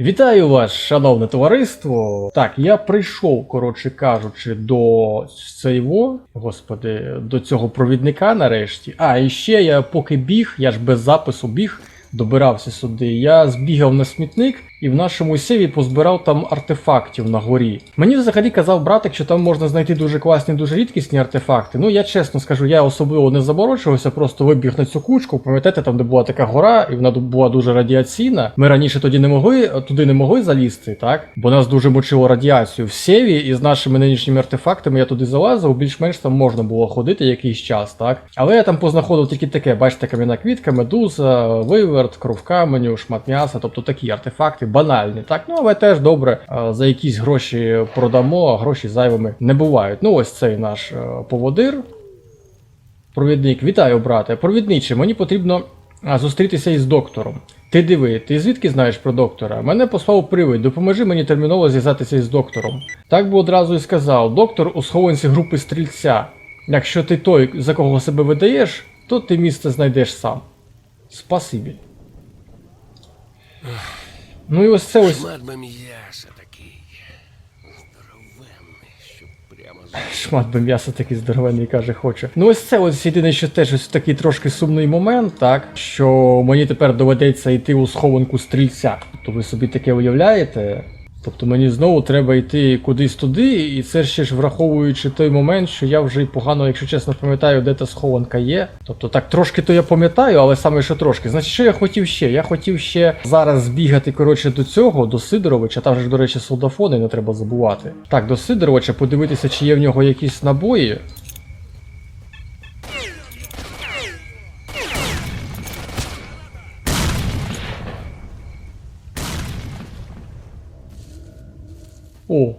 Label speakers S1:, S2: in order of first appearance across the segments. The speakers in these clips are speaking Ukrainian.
S1: Вітаю вас, шановне товариство. Так, я прийшов, коротше кажучи, до цього, господи, до цього провідника нарешті. А, і ще я поки біг, я ж без запису біг, добирався сюди. Я збігав на смітник і в нашому севі позбирав там артефактів на горі. Мені взагалі казав братик, що там можна знайти дуже класні, дуже рідкісні артефакти. Ну я чесно скажу, я особливо не заморочувався, просто вибіг на цю кучку. Пам'ятаєте, там де була така гора, і вона була дуже радіаційна. Ми раніше тоді не могли туди не могли залізти, так? Бо нас дуже мочило радіацію в севі, і з нашими нинішніми артефактами я туди залазив, більш-менш там можна було ходити якийсь час, так? Але я там познаходив тільки таке, бачите, кам'яна квітка, медуза, виверт, кров каменю, шмат м'яса, тобто такі артефакти банальні, так? Ну але теж добре, за якісь гроші продамо, а гроші зайвими не бувають. Ну ось цей наш е, поводир. Провідник, вітаю, брате. Провідниче, мені потрібно зустрітися із доктором. Ти диви, ти звідки знаєш про доктора? Мене послав привид, допоможи мені терміново зв'язатися із доктором. Так би одразу і сказав: доктор у схованці групи стрільця. Якщо ти той, за кого себе видаєш, то ти місце знайдеш сам. Спасибі. Ну і ось це ось.
S2: Шмат би м'яса такий. Здоровенний, що прямо з
S1: Шмат би м'яса такий здоровенний каже, хоче. Ну ось це ось єдине, що теж ось такий трошки сумний момент, так що мені тепер доведеться йти у схованку стрільця. То ви собі таке уявляєте? Тобто мені знову треба йти кудись туди, і це ще ж враховуючи той момент, що я вже й погано, якщо чесно пам'ятаю, де та схованка є. Тобто так трошки то я пам'ятаю, але саме що трошки. Значить, що я хотів ще? Я хотів ще зараз збігати, коротше, до цього, до Сидоровича, там же до речі, солдафони не треба забувати. Так, до Сидоровича подивитися, чи є в нього якісь набої. О.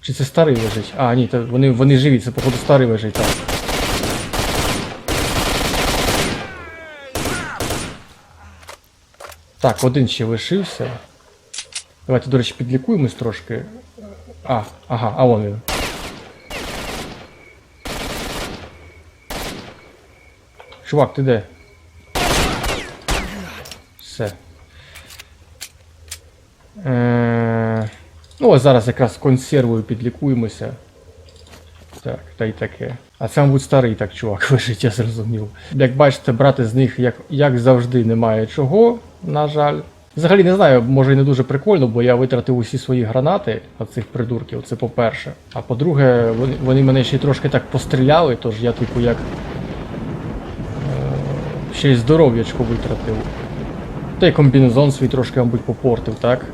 S1: Чи це старий лежить? А, ні, то вони, вони живі, це походу старий лежить, так. Так, один ще лишився. Давайте, до речі, підлікуємось трошки. А, ага, а вон він. Чувак, ти де? Все. Е... Ну, ось зараз якраз консервою підлікуємося. Так, та й таке. А це, мабуть, старий так чувак лежить, я зрозумів. Як бачите, брати з них, як, як завжди, немає чого, на жаль. Взагалі не знаю, може і не дуже прикольно, бо я витратив усі свої гранати на цих придурків, це по-перше. А по-друге, вони, вони мене ще й трошки так постріляли, тож я, типу, як. Е, ще й здоров'ячко витратив. Та й комбінезон свій трошки, мабуть, попортив, так?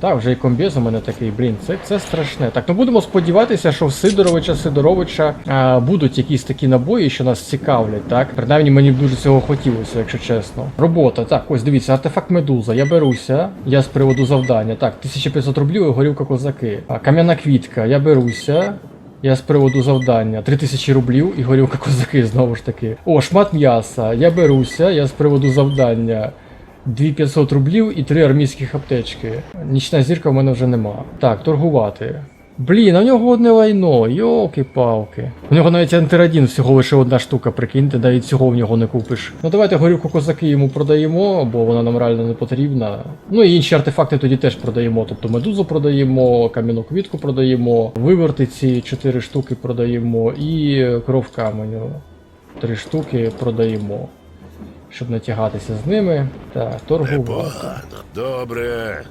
S1: Так, вже і комбіз у мене такий, блін, це, це страшне. Так, ну будемо сподіватися, що в Сидоровича Сидоровича а, будуть якісь такі набої, що нас цікавлять, так? Принаймні мені б дуже цього хотілося, якщо чесно. Робота, так, ось дивіться, артефакт медуза. Я беруся. Я з приводу завдання. Так, 1500 рублів і горілка козаки. А, кам'яна квітка, я беруся. Я з приводу завдання 3000 рублів і горілка козаки знову ж таки. О, шмат м'яса. Я беруся, я з приводу завдання. 2500 рублів і 3 армійських аптечки. Нічна зірка в мене вже нема. Так, торгувати. Блін, а в нього одне лайно, йолки-палки. У нього навіть антирадін всього лише одна штука, прикиньте, навіть цього в нього не купиш. Ну давайте горілку козаки йому продаємо, бо вона нам реально не потрібна. Ну і інші артефакти тоді теж продаємо. Тобто медузу продаємо, кам'яну квітку продаємо, виверти ці 4 штуки продаємо і кров каменю. 3 штуки продаємо. Щоб не тягатися з ними. Так, торгувати.
S2: Добре.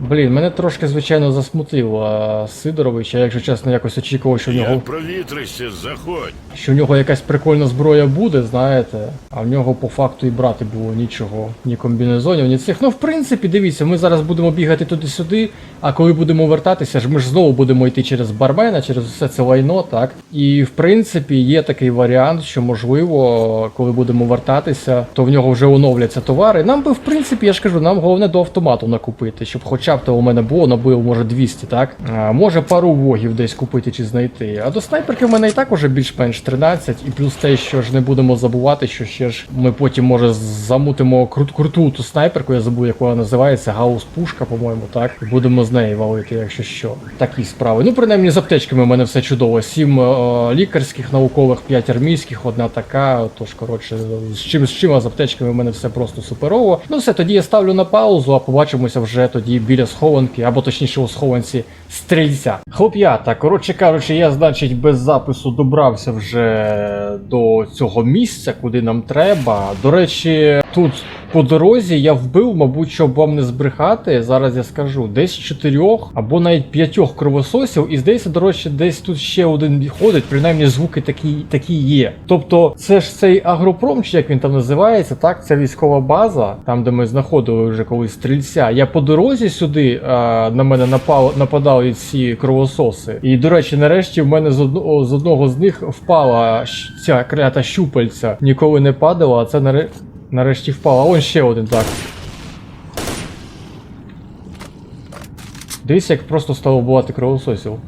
S1: Блін, мене трошки, звичайно, засмутив а, Сидорович, я, якщо чесно, якось очікував, що в нього
S2: Як провітришся, заходь.
S1: що в нього якась прикольна зброя буде, знаєте. А в нього по факту і брати було нічого. Ні комбінезонів, ні цих. Ну, в принципі, дивіться, ми зараз будемо бігати туди-сюди, а коли будемо вертатися, ж ми ж знову будемо йти через бармена, через все це лайно, так? І в принципі є такий варіант, що можливо, коли будемо вертатися, то в нього вже оновляться товари. Нам би, в принципі, я ж кажу, нам головне до автомату накупити, щоб хоч хоча б то у мене було набив, може 200, так? А, може пару вогів десь купити чи знайти. А до снайперки в мене і так уже більш-менш 13, і плюс те, що ж не будемо забувати, що ще ж ми потім може замутимо крут круту ту снайперку, я забув, як вона називається, гаус пушка, по-моєму, так. І будемо з неї валити, якщо що. Такі справи. Ну, принаймні, з аптечками в мене все чудово. Сім е, лікарських наукових, 5 армійських, одна така. Тож, коротше, з чим з чим, а з аптечками в мене все просто суперово. Ну все, тоді я ставлю на паузу, а побачимося вже тоді біля схованки, або точніше у схованці стрільця. Хлоп'ята, коротше кажучи, я, значить, без запису добрався вже до цього місця, куди нам треба. До речі, тут по дорозі я вбив, мабуть, щоб вам не збрехати. Зараз я скажу, десь чотирьох або навіть п'ятьох кровососів, і здається, до речі, десь тут ще один ходить, принаймні звуки такі, такі є. Тобто, це ж цей агропром, чи як він там називається, так, це військова база, там де ми знаходили вже колись стрільця. Я по дорозі сюди а, на мене напав, нападали ці кровососи. І, до речі, нарешті в мене з одного з одного з них впала ця клята щупальця. Ніколи не падала, а це наре... нарешті впала. А он ще один так. Дивіться, як просто стало бувати кровососів.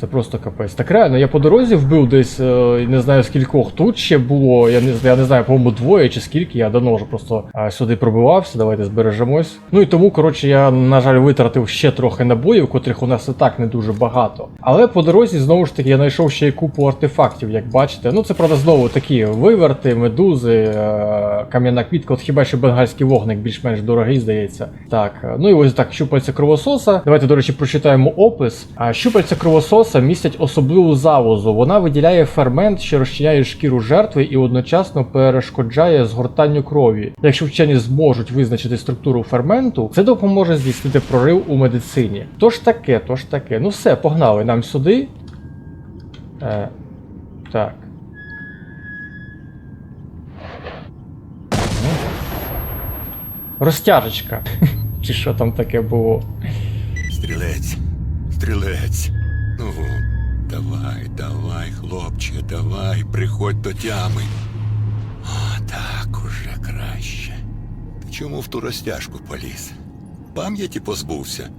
S1: Це просто капець. Так реально, я по дорозі вбив десь е, не знаю скількох. Тут ще було, я не, я не знаю, по-моєму, двоє чи скільки, я давно вже просто сюди пробивався, давайте збережемось. Ну і тому, коротше, я, на жаль, витратив ще трохи набоїв, котрих у нас і так не дуже багато. Але по дорозі, знову ж таки, я знайшов ще й купу артефактів, як бачите. Ну, це правда знову такі виверти, медузи, е, кам'яна квітка, от хіба що бенгальський вогник більш-менш дорогий, здається. Так, е, ну і ось так, щупальця кровососа. Давайте, до речі, прочитаємо опис. А щупальця кровососа містять особливу залозу. Вона виділяє фермент, що розчиняє шкіру жертви і одночасно перешкоджає згортанню крові. Якщо вчені зможуть визначити структуру ферменту, це допоможе здійснити прорив у медицині. Тож таке, тож таке. Ну все, погнали нам сюди. Е, так. Розтяжечка. Чи що там таке було?
S3: Стрілець, стрілець. Ну, давай, давай, хлопче, давай, приходь до тями. О, так уже краще. Ти чому в ту розтяжку поліз? Пам'яті позбувся.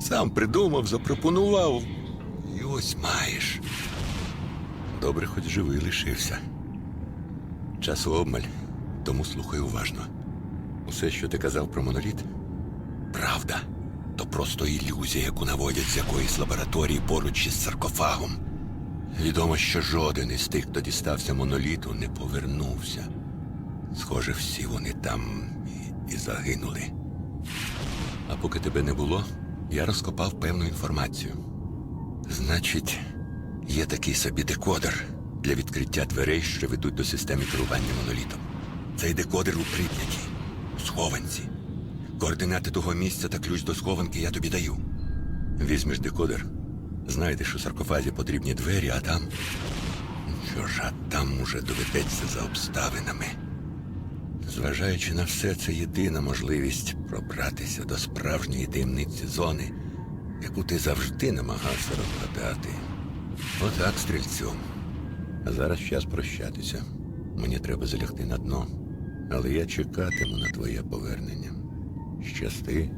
S3: Сам придумав, запропонував. І ось маєш. Добре, хоч живий лишився. Часу обмаль, тому слухай уважно. Усе, що ти казав про моноліт, правда. То просто ілюзія, яку наводять з якоїсь лабораторії поруч із саркофагом. Відомо, що жоден із тих, хто дістався моноліту, не повернувся. Схоже, всі вони там і, і загинули. А поки тебе не було, я розкопав певну інформацію. Значить, є такий собі декодер для відкриття дверей, що ведуть до системи керування монолітом. Цей декодер у Прип'яті, у схованці. Координати того місця та ключ до схованки я тобі даю. Візьмеш декодер, знайдеш у саркофазі потрібні двері, а там. Що ж, а там уже доведеться за обставинами. Зважаючи на все, це єдина можливість пробратися до справжньої таємниці зони, яку ти завжди намагався розгадати. Отак, стрільцю. А зараз час прощатися. Мені треба залягти на дно, але я чекатиму на твоє повернення. Щасти.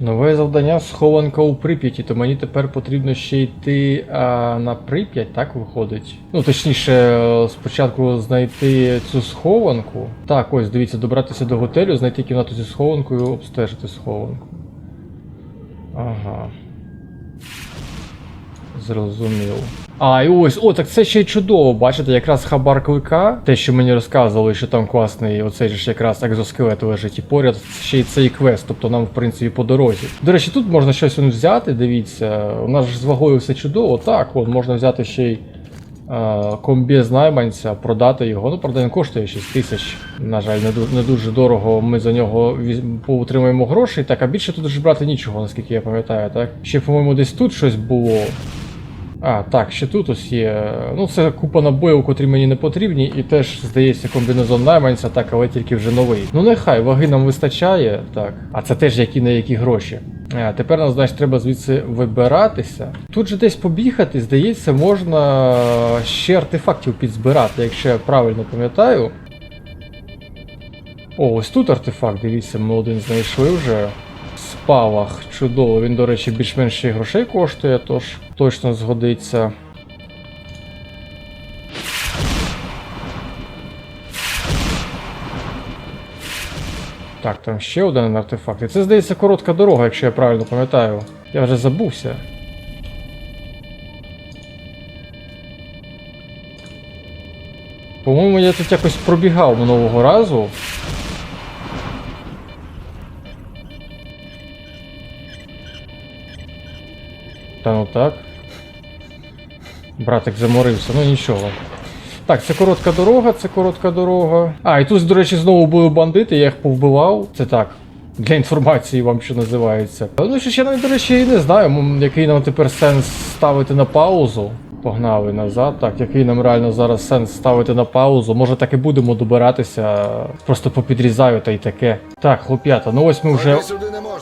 S1: Нове завдання схованка у Прип'яті, то мені тепер потрібно ще йти а, на Прип'ять, так виходить? Ну, точніше, спочатку знайти цю схованку. Так, ось, дивіться, добратися до готелю, знайти кімнату зі схованкою, обстежити схованку. Ага. Зрозуміло. А, і ось, о, так це ще чудово, бачите, якраз хабар клика, те, що мені розказували, що там класний оцей ж якраз екзоскелет лежить і поряд ще й цей квест, тобто нам, в принципі, по дорозі. До речі, тут можна щось он взяти, дивіться, у нас ж з вагою все чудово. Так, от, можна взяти ще й е, комбіз найманця, продати його. Ну, правда, він коштує 6 тисяч. На жаль, не, не дуже дорого. Ми за нього поутримаємо грошей. Так, а більше тут ж брати нічого, наскільки я пам'ятаю, так? Ще, по-моєму, десь тут щось було. А, так, ще тут ось є. Ну, це купа набоїв, котрі мені не потрібні, і теж, здається, комбінезон найманця, так, але тільки вже новий. Ну нехай, ваги нам вистачає, так. А це теж які на які гроші. А, тепер нам, значить, треба звідси вибиратися. Тут же десь побігати, здається, можна ще артефактів підзбирати, якщо я правильно пам'ятаю. О, ось тут артефакт, дивіться, ми один знайшли вже. Спалах, чудово. Він, до речі, більш-менш й грошей коштує, тож точно згодиться. Так, там ще один артефакт. І це, здається, коротка дорога, якщо я правильно пам'ятаю. Я вже забувся. По-моєму, я тут якось пробігав минулого разу. Та ну так. Братик заморився, ну нічого. Так, це коротка дорога, це коротка дорога. А, і тут, до речі, знову були бандити, я їх повбивав. Це так. Для інформації вам що називається. Ну що я навіть, до речі, і не знаю, який нам тепер сенс ставити на паузу. Погнали назад. Так, який нам реально зараз сенс ставити на паузу. Може так і будемо добиратися. Просто попідрізаю та й таке. Так, хлоп'ята, ну ось ми вже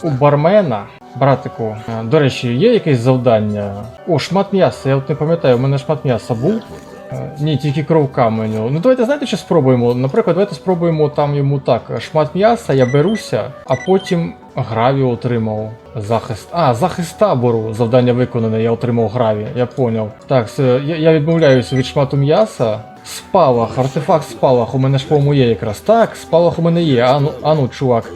S1: у бармена. Братику, е, до речі, є якесь завдання? О, шмат м'яса, я от не пам'ятаю, у мене шмат м'яса був. Е, Ні, тільки кров каменю. Ну давайте знаєте, що спробуємо? Наприклад, давайте спробуємо там йому так. Шмат м'яса, я беруся, а потім граві отримав. Захист. А, захист табору. Завдання виконане, я отримав граві, я поняв. Так, я, я відмовляюся від шмату м'яса. Спалах, артефакт спалах, у мене ж по-моєму є якраз. Так, спалах у мене є. Ану, ану, чувак.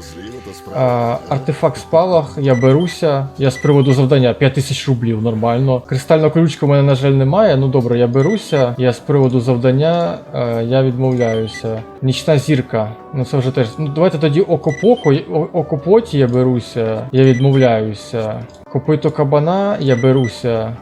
S1: А, артефакт спалах, я беруся. Я з приводу завдання 5000 рублів, нормально. Кристальна колючка у мене, на жаль, немає. Ну добре, я беруся. Я з приводу завдання е, я відмовляюся. Нічна зірка. Ну це вже теж. Ну давайте тоді окопоко, окопоті я беруся. Я відмовляюся. Копито кабана, я беруся.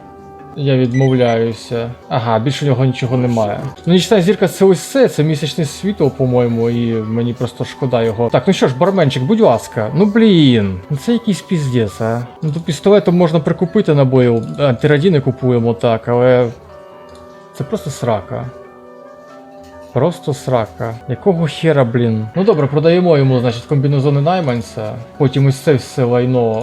S1: Я відмовляюся. Ага, більше у нього нічого немає. Ну, нічна зірка це ось це, це місячне світло, по-моєму, і мені просто шкода його. Так, ну що ж, барменчик, будь ласка. Ну блін, ну це якийсь піздець, а. Ну тут пістолету можна прикупити набоїв. Антирадіни купуємо так, але. Це просто срака. Просто срака. Якого хера, блін? Ну добре, продаємо йому, значить, комбінезони найманця. Потім ось це все лайно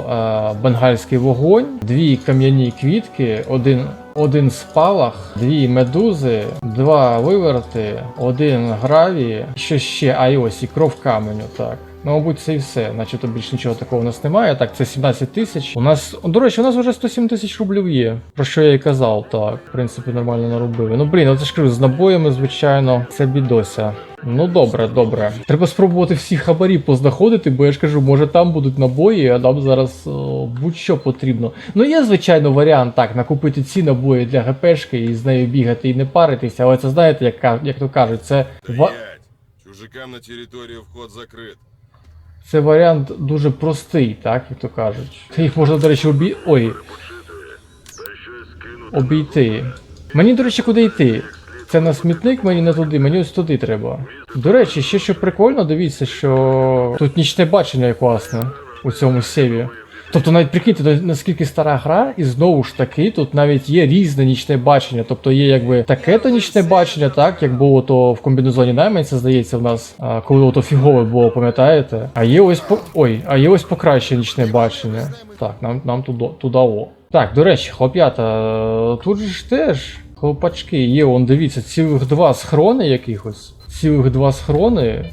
S1: е, бенгальський вогонь, дві кам'яні квітки, один. Один спалах, дві медузи, два виверти, один граві, що ще, а й ось і кров каменю, так. Ну, мабуть, це і все. Начебто більш нічого такого у нас немає. Так, це 17 тисяч. У нас, до речі, у нас вже 107 тисяч рублів є. Про що я і казав, так. В принципі, нормально наробили. Ну блін, оце ж кажу, з набоями, звичайно, це бідося. Ну добре, добре. Треба спробувати всі хабарі познаходити, бо я ж кажу, може там будуть набої, а нам зараз будь-що потрібно. Ну є, звичайно, варіант так, накупити ці набої для ГПшки і з нею бігати і не паритися, але це знаєте, як, як то кажуть, це. Ва...
S3: Чужикам на територію вход закрит.
S1: Це варіант дуже простий, так, як то кажуть. Їх можна, до речі, обій... Ой. Обійти. Мені, до речі, куди йти? Це на смітник, мені не туди, мені ось туди треба. До речі, ще що прикольно, дивіться, що тут нічне бачення класне у цьому севі. Тобто навіть прикиньте, наскільки стара гра, і знову ж таки, тут навіть є різне нічне бачення. Тобто є якби таке то нічне бачення, так, як було то в комбінезоні найманця, здається, в нас, коли ото фігове було, пам'ятаєте? А є ось по. Ой, а є ось покраще нічне бачення. Так, нам, нам туди, туди о. Так, до речі, хлоп'ята, тут ж теж хлопачки є, он дивіться, цілих два схрони якихось. Цілих два схрони.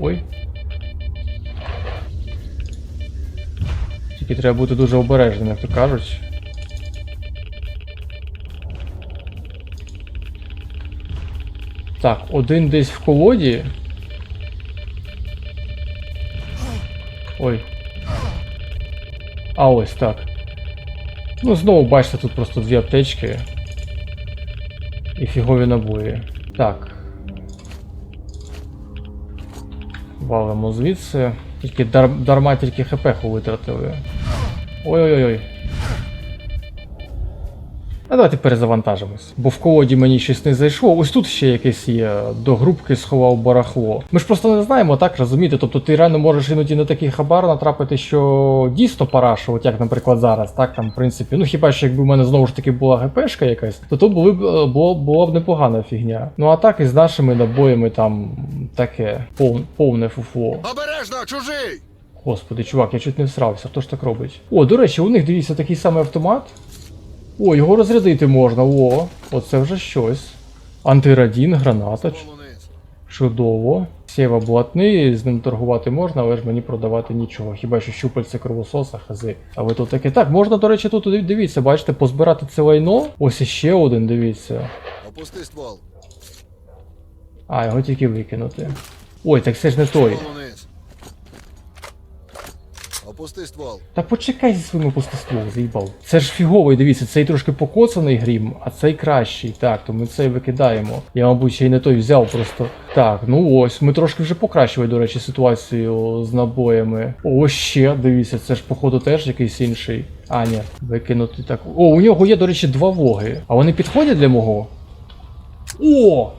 S1: Ой, Тільки треба бути дуже обережним, як то кажуть. Так, один десь в колоді. Ой. А ось так. Ну, знову бачите, тут просто дві аптечки. І фігові набої. Так. Валимо звідси. Тільки дар, дарма тільки хп витратили. Ой-ой-ой. А давайте перезавантажимось. Бо в колоді мені щось не зайшло. Ось тут ще якесь є. До групки сховав барахло. Ми ж просто не знаємо, так розумієте? Тобто ти реально можеш іноді на такий хабар натрапити, що дійсно парашу, от як, наприклад, зараз, так там, в принципі. Ну хіба що якби в мене знову ж таки була ГПшка якась, то то були б е, було, була б непогана фігня. Ну а так і з нашими набоями там таке пов, повне фуфло.
S3: Обережно, чужий!
S1: Господи, чувак, я чуть не всрався, хто ж так робить? О, до речі, у них дивіться такий самий автомат. О, його розрядити можна. О, оце вже щось. Антирадін, граната. Чудово. Сєва блатний, з ним торгувати можна, але ж мені продавати нічого. Хіба що щупальце кровососа, хази. А ви тут таке. Так, можна, до речі, тут дивіться, бачите, позбирати це лайно. Ось іще один, дивіться.
S4: Опусти ствол.
S1: А, його тільки викинути. Ой, так це ж не той.
S4: Ствол. Опусти ствол.
S1: Та почекай зі своїм пустоством, заїбав. Це ж фіговий, дивіться, цей трошки покоцаний грім, а цей кращий. Так, то ми цей викидаємо. Я, мабуть, ще й не той взяв просто. Так, ну ось, ми трошки вже покращили, до речі, ситуацію з набоями. О, ще, дивіться, це ж, походу, теж якийсь інший. А, ні, викинути так. О, у нього є, до речі, два воги. А вони підходять для мого? О!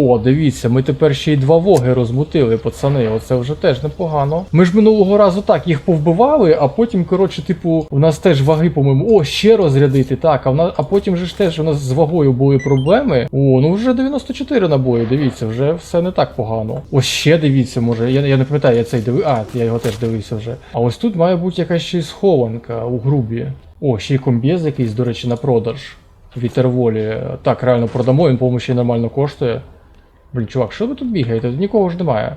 S1: О, дивіться, ми тепер ще й два воги розмутили, пацани. Оце вже теж непогано. Ми ж минулого разу так їх повбивали, а потім, коротше, типу, у нас теж ваги, по-моєму, о, ще розрядити. Так, а в нас, а потім же ж теж у нас з вагою були проблеми. О, ну вже 94 набої, дивіться, вже все не так погано. Ось ще дивіться, може. Я, я не пам'ятаю, я цей дивив. А, я його теж дивився вже. А ось тут має бути якась ще й схованка у грубі. О, ще й комбіз якийсь, до речі, на продаж. Вітер волі. Так, реально продамо, він, по-моєму, ще й нормально коштує. Блін, чувак, що ви тут бігаєте? Тут нікого ж немає.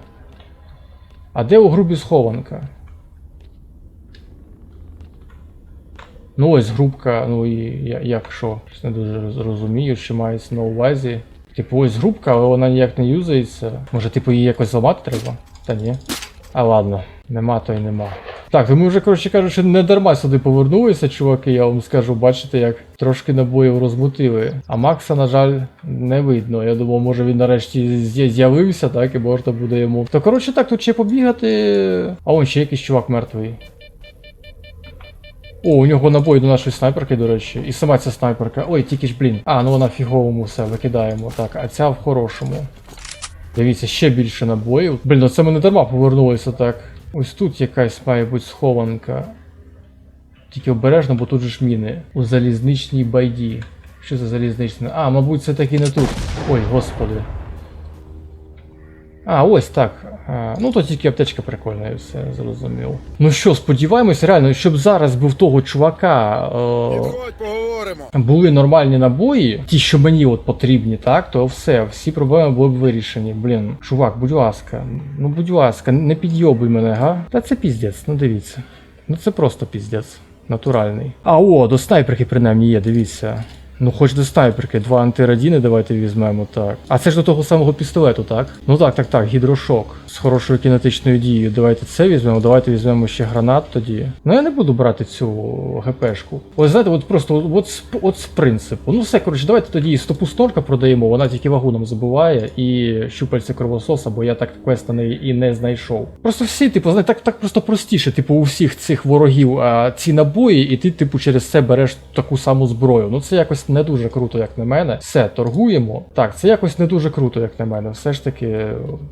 S1: А де у грубі схованка? Ну ось грубка, ну і як що? Щось не дуже розумію, що мається на увазі. Типу, ось грубка, але вона ніяк не юзається. Може, типу, її якось зламати треба? Та ні. А ладно, нема то й нема. Так, то ми вже, коротше кажучи, не дарма сюди повернулися, чуваки, я вам скажу, бачите, як трошки набоїв розмутили. А Макса, на жаль, не видно. Я думав, може він нарешті з'явився, так, і можна буде йому. То коротше так, тут ще побігати. А он ще якийсь чувак мертвий. О, у нього набої до нашої снайперки, до речі. І сама ця снайперка. Ой, тільки ж, блін. А, ну вона в фіговому все, викидаємо. Так, а ця в хорошому. Дивіться, ще більше набоїв. Блін, ну це ми не дарма повернулися так. Ось тут якась має бути схованка. Тільки обережно, бо тут же ж міни. У залізничній байді. Що за залізничне? А, мабуть, це таки не тут. Ой, господи. А, ось так. А, ну то тільки аптечка прикольна і все, зрозумів. Ну що, сподіваємось, реально, щоб зараз був того чувака. Е-
S4: Поговоримо.
S1: були нормальні набої, ті, що мені от потрібні, так, то все, всі проблеми були б вирішені. Блін, чувак, будь ласка, ну будь ласка, не підйобуй мене, га? Та це піздець, ну дивіться. Ну це просто піздець. Натуральний. А о, до снайперки принаймні є, дивіться. Ну, хоч до снайперки, два антирадіни давайте візьмемо, так. А це ж до того самого пістолету, так? Ну так, так, так, гідрошок з хорошою кінетичною дією. Давайте це візьмемо, давайте візьмемо ще гранат тоді. Ну я не буду брати цю ГПшку. Ось знаєте, от просто от, от, з- принципу. Ну все, коротше, давайте тоді стопу снорка продаємо, вона тільки вагу забуває, і щупальце кровососа, бо я так квест на неї і не знайшов. Просто всі, типу, знаєте, так, так просто простіше, типу, у всіх цих ворогів а, ці набої, і ти, типу, через це береш таку саму зброю. Ну це якось не дуже круто, як на мене. Все, торгуємо. Так, це якось не дуже круто, як на мене. Все ж таки,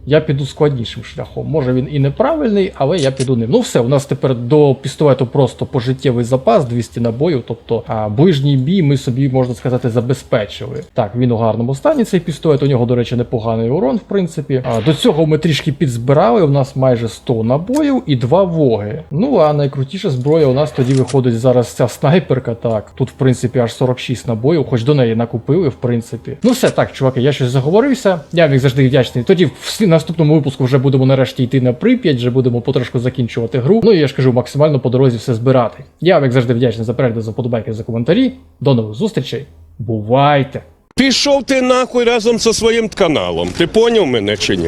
S1: я піду складнішим шляхом. Може він і неправильний, але я піду ним. Ну все, у нас тепер до пістолету просто пожиттєвий запас, 200 набоїв, тобто а, ближній бій ми собі, можна сказати, забезпечили. Так, він у гарному стані, цей пістолет. У нього, до речі, непоганий урон, в принципі. А, до цього ми трішки підзбирали. У нас майже 100 набоїв і 2 воги. Ну а найкрутіша зброя у нас тоді виходить зараз ця снайперка. Так, тут, в принципі, аж 46 набоїв, хоч до неї накупили, в принципі. Ну все так, чуваки, я щось заговорився. Я як завжди вдячний. Тоді в наступному випуску вже будемо нарешті йти на Прип'ять, вже будемо потрошку закінчувати гру. Ну і я ж кажу, максимально по дорозі все збирати. Я як завжди вдячний за перегляд, за подобайки, за коментарі. До нових зустрічей. Бувайте!
S5: Пішов ти нахуй разом зі своїм каналом. Ти поняв мене чи ні?